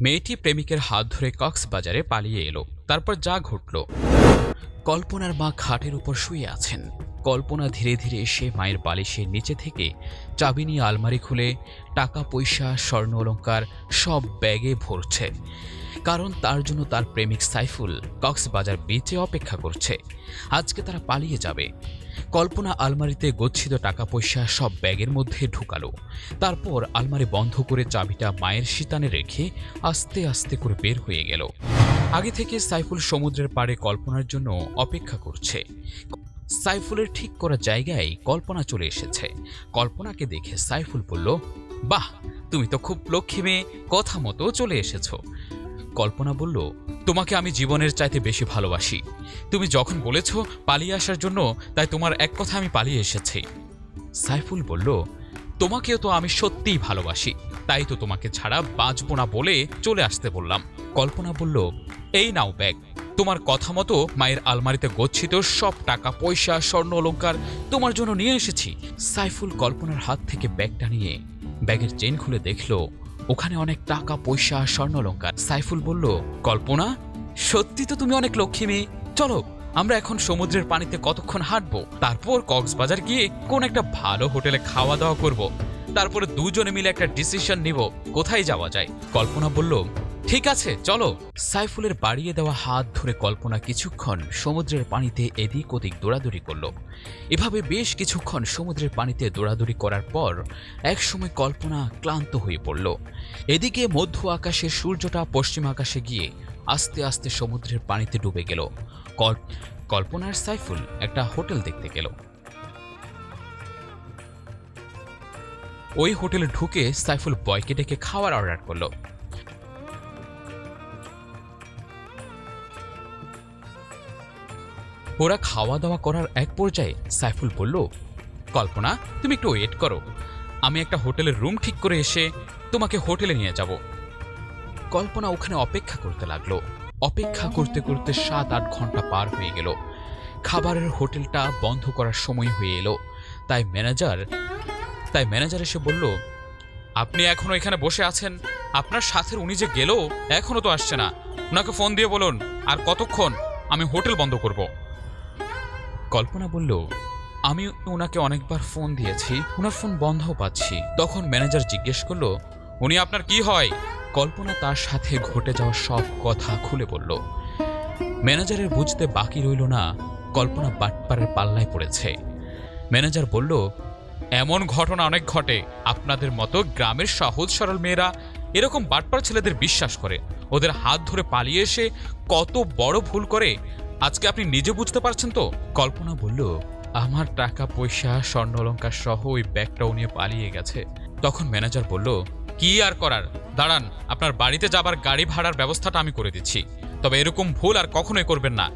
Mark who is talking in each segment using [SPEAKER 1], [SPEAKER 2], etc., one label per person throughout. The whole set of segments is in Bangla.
[SPEAKER 1] মেয়েটি প্রেমিকের হাত ধরে কক্সবাজারে পালিয়ে এলো। তারপর যা ঘটল। কল্পনার মা খাটের উপর শুয়ে আছেন। কল্পনা ধীরে ধীরে এসে মায়ের বালিশের নিচে থেকে চাবি নিয়ে আলমারি খুলে টাকা, পয়সা, স্বর্ণ অলঙ্কার সব ব্যাগে ভরছে। কারণ তার জন্য তার প্রেমিক সাইফুল কক্সবাজার বিচে অপেক্ষা করছে। আজকে তারা পালিয়ে যাবে। কল্পনা আলমারিতে গচ্ছিত টাকা, পয়সা সব ব্যাগের মধ্যে ঢুকালো। তারপর আলমারি বন্ধ করে চাবিটা মায়ের শীতানে রেখে আস্তে আস্তে করে বের হয়ে গেল। আগে থেকে সাইফুল সমুদ্রের পাড়ে কল্পনার জন্য অপেক্ষা করছে। সাইফুলের ঠিক করা জায়গায় কল্পনা চলে এসেছে। কল্পনাকে দেখে সাইফুল বলল, বাহ, তুমি তো খুব লক্ষ্মী মেয়ে, কথা মতো চলে এসেছ। কল্পনা বলল, তোমাকে আমি জীবনের চাইতে বেশি ভালোবাসি। তুমি যখন বলেছ পালিয়ে আসার জন্য, তাই তোমার এক কথা আমি পালিয়ে এসেছি। সাইফুল বলল, তোমাকেও তো আমি সত্যিই ভালোবাসি। তাই তো তোমাকে ছাড়া বাঁচবো না বলে চলে আসতে বললাম। কল্পনা বলল এই নাও ব্যাগ। তোমার কথা মতো মায়ের আলমারিতে গচ্ছিত সব টাকা, পয়সা, স্বর্ণ, অলংকার তোমার জন্য নিয়ে এসেছি। সাইফুল কল্পনার হাত থেকে ব্যাগটা নিয়ে ব্যাগের চেন খুলে দেখল, ওখানে অনেক টাকা, পয়সা, স্বর্ণ, অলংকার। সাইফুল বলল, কল্পনা, সত্যি তো তুমি অনেক লক্ষ্মী মেয়ে। চলো, আমরা এখন সমুদ্রের পানিতে কতক্ষণ হাঁটবো? তারপর কক্সবাজার গিয়ে কোন একটা ভালো হোটেলে খাওয়া দাওয়া করব। তারপরে দুজনে মিলে একটা ডিসিশন নিব, কোথায় যাওয়া যায়? কল্পনা বলল ঠিক আছে, চলো। সাইফুলের বাড়িয়ে দেওয়া হাত ধরে কল্পনা কিছুক্ষণ সমুদ্রের পানিতে এদিক ওদিক দৌড়াদৌড়ি করল। এভাবে বেশ কিছুক্ষণ সমুদ্রের পানিতে দৌড়াদৌড়ি করার পর একসময় কল্পনা ক্লান্ত হয়ে পড়ল। এদিকে মধ্য আকাশে সূর্যটা পশ্চিম আকাশে গিয়ে আস্তে আস্তে সমুদ্রের পানিতে ডুবে গেল। কল্পনার সাইফুল একটা হোটেল দেখতে গেল। ওই হোটেলে ঢুকে সাইফুল বয়কে ডেকে খাওয়ার অর্ডার করল। ওরা খাওয়া দাওয়া করার এক পর্যায়ে সাইফুল বলল, কল্পনা, তুমি একটু ওয়েট করো। আমি একটা হোটেলের রুম ঠিক করে এসে তোমাকে হোটেলে নিয়ে যাব। কল্পনা ওখানে অপেক্ষা করতে লাগল। অপেক্ষা করতে করতে সাত আট ঘণ্টা পার হয়ে গেল। খাবারের হোটেলটা বন্ধ করার সময় হয়ে এলো। তাই ম্যানেজার তাই ম্যানেজার এসে বলল, আপনি এখনও এখানে বসে আছেন? আপনার সাথের উনি যে গেল, এখনও তো আসছে না। ওনাকে ফোন দিয়ে বলুন। আর কতক্ষণ? আমি হোটেল বন্ধ করব। কল্পনা বলল, আমি ওনাকে অনেকবার ফোন দিয়েছি, ওনার ফোন বন্ধ পাচ্ছি। তখন ম্যানেজার জিজ্ঞেস করল, উনি আপনার কি হয়? কল্পনা তার সাথে ঘটে যাওয়া সব কথা খুলে বলল, ম্যানেজারের বুঝতে বাকি রইল না, কল্পনা বাটপাড়ের পাল্লায় পড়েছে। ম্যানেজার বলল, এমন ঘটনা অনেক ঘটে, আপনাদের মতো গ্রামের সহজ সরল মেয়েরা এরকম বাটপার ছেলেদের বিশ্বাস করে। ওদের হাত ধরে পালিয়ে এসে কত বড় ভুল করে আজকে আপনি নিজে বুঝতে পারছেন তো? কল্পনা বলল, আমার টাকা, পয়সা, স্বর্ণ অলঙ্কার সহ ওই ব্যাগটাও নিয়ে পালিয়ে গেছে। তখন ম্যানেজার বলল, কি আর করার? দাঁড়ান, আপনার বাড়িতে যাবার গাড়ি ভাড়ার ব্যবস্থাটা আমি করে দিচ্ছি। তবে এরকম ভুল আর কখনোই করবেন না।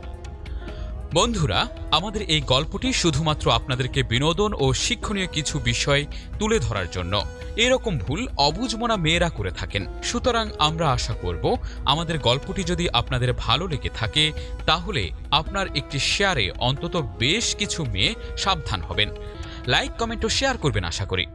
[SPEAKER 1] বন্ধুরা, আমাদের এই গল্পটি শুধুমাত্র আপনাদেরকে বিনোদন ও শিক্ষণীয় কিছু বিষয় তুলে ধরার জন্য। এরকম ভুল অবুঝমনা মেয়েরা করে থাকেন। সুতরাং আমরা আশা করব, আমাদের গল্পটি যদি আপনাদের ভালো লেগে থাকে, তাহলে আপনার একটি শেয়ারে অন্তত বেশ কিছু মেয়ে সাবধান হবেন। লাইক, কমেন্ট ও শেয়ার করবেন আশা করি।